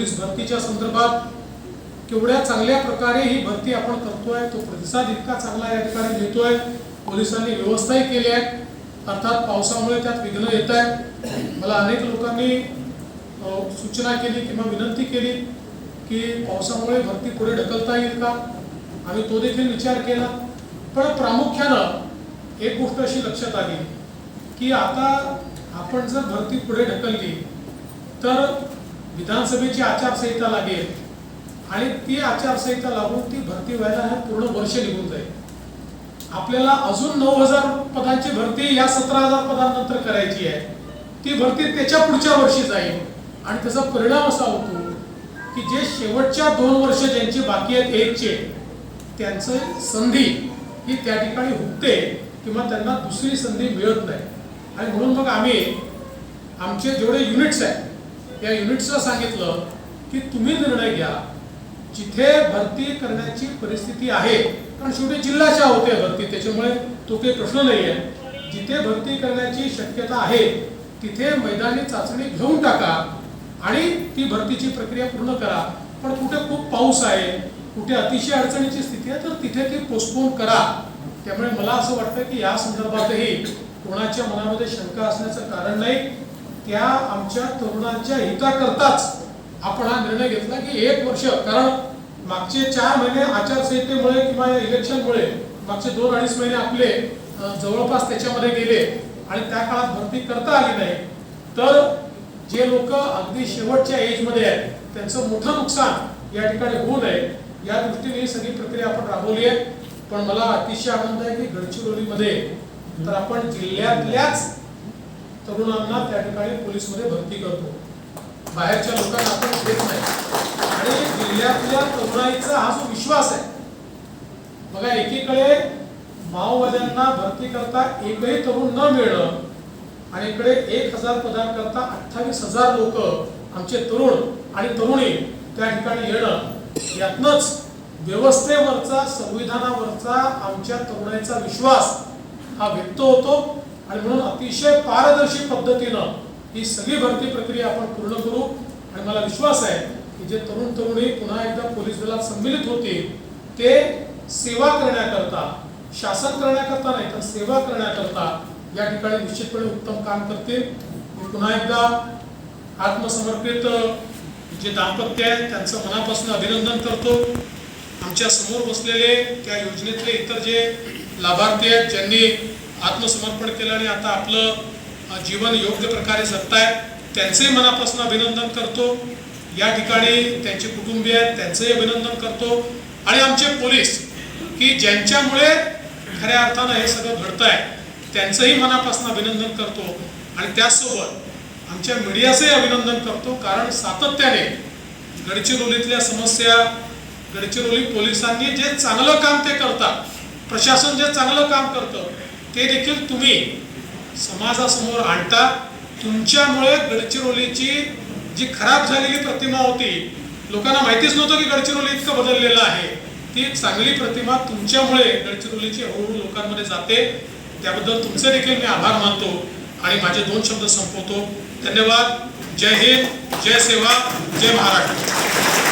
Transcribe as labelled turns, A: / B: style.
A: Police भरतीच्या संदर्भात केवढ्या चांगल्या प्रकारे ही भरती आपण करतोय तो प्रतिसाद इतका चांगला या ठिकाणी मिळतोय पोलिसांनी व्यवस्थाही केली आहे. अर्थात पावसामुळे त्यात विघ्न येत आहे. मला अनेक लोकांनी सूचना केली किंवा विनंती केली की पावसामुळे भरती पुढे ढकलता येईल का? आम्ही तो देखील विचार केला. पण प्रामुख्यानं एक गोष्ट अशी लक्षात आली की आता आपण जर भरती पुढे ढकलली तर विधानसभेची आचारसंहिता लागेल. आणि ती आचारसंहिता लागून ती भरती व्हायला हे पूर्ण वर्ष निघून जाईल. आपल्याला अजून नऊ हजार पदांची भरती या सतरा हजार पदांनंतर करायची आहे. ती भरती त्याच्या पुढच्या वर्षी जाईल. आणि त्याचा परिणाम असा होतो की जे शेवटच्या दोन वर्ष ज्यांची बाकी आहेत एकचे त्यांचं संधी ही त्या ठिकाणी हुकते किंवा त्यांना दुसरी संधी मिळत नाही. आणि म्हणून मग आम्ही आमचे जेवढे युनिट्स आहेत या युनिट्सला सांगितलं की तुम्ही निर्णय घ्या. जिथे भरती करण्याची परिस्थिती आहे कारण शेवटी जिल्ह्याच्या होते भरती त्याच्यामुळे तो काही प्रश्न नाही आहे जिथे भरती करण्याची शक्यता आहे तिथे मैदानी चाचणी घेऊन टाका आणि ती भरतीची प्रक्रिया पूर्ण करा. पण कुठे खूप पाऊस आहे कुठे अतिशय अडचणीची स्थिती आहे तर तिथे ती पोस्टपोन करा. त्यामुळे मला असं वाटतं की या संदर्भातही कोणाच्या मनामध्ये शंका असण्याचं कारण नाही. त्या आमच्या तरुणांच्या हिताकरताच आपण हा निर्णय घेतला की एक वर्ष कारण मागचे चार महिने आचारसंहितेमुळे किंवा या इलेक्शनमुळे मागचे दोन अडीच महिने आपले जवळपास त्याच्यामध्ये गेले आणि त्या काळात भरती करता आली नाही. तर जे लोक अगदी शेवटच्या एजमध्ये आहेत त्यांचं मोठं नुकसान या ठिकाणी होऊ नये या दृष्टीने ही सगळी प्रक्रिया आपण राबवली आहे. पण मला अतिशय आनंद आहे की गडचिरोलीमध्ये तर आपण जिल्ह्यातल्याच तरुणांना त्या ठिकाणी पोलीसमध्ये भरती करतो. बाहेरच्या लोकांना आपण घेत नाही. आणि जिल्ह्यातल्या तरुणाईचा हा जो विश्वास आहे बघा एकीकडे माओवाद्यांना भरती करता एकही तरुण न मिळणं आणि इकडे एक हजार पदांकरता अठ्ठावीस हजार लोक आमचे तरुण आणि तरुणी त्या ठिकाणी येणं यातनच व्यवस्थेवरचा संविधानावरचा आमच्या तरुणाईचा विश्वास हा व्यक्त होतो. आणि म्हणून अतिशय पारदर्शी पद्धतीनं ही सगळी भरती प्रक्रिया आपण पूर्ण करू. आणि मला विश्वास आहे की जे तरुण तरुणी पुन्हा एकदा पोलीस दलात संमिलित होतील ते सेवा करण्याकरता शासन करण्याकरता नाही तर सेवा करण्याकरता या ठिकाणी निश्चितपणे उत्तम काम करतील. मी पुन्हा एकदा आत्मसमर्पित जे दाम्पत्य आहे त्यांचं मनापासून अभिनंदन करतो. आमच्यासमोर बसलेले त्या योजनेतले इतर जे लाभार्थी आहेत ज्यांनी आत्मसमर्पण केलं आणि आता आपलं जीवन योग्य प्रकारे जगताय त्यांचंही मनापासून अभिनंदन करतो. या ठिकाणी त्यांचे कुटुंबीय आहेत त्यांचंही अभिनंदन करतो. आणि आमचे पोलीस की ज्यांच्यामुळे खऱ्या अर्थानं हे सगळं घडतं आहे त्यांचंही मनापासून अभिनंदन करतो. आणि त्याचसोबत आमच्या मीडियाचंही अभिनंदन करतो कारण सातत्याने गडचिरोलीतल्या समस्या गडचिरोली पोलिसांनी जे चांगलं काम ते करतात प्रशासन जे चांगलं काम करतं ते देखील तुम्ही समाजासमोर आणता. तुमच्यामुळे गडचिरोलीची जी खराब झालेली प्रतिमा होती लोकांना माहितीच नव्हतं की गडचिरोली इतकं बदललेलं आहे. ती चांगली प्रतिमा तुमच्यामुळे गडचिरोलीची हळूहळू लोकांमध्ये जाते. त्याबद्दल तुमचे देखील मी आभार मानतो आणि माझे दोन शब्द संपवतो. धन्यवाद. जय हिंद. जय सेवा. जय महाराष्ट्र.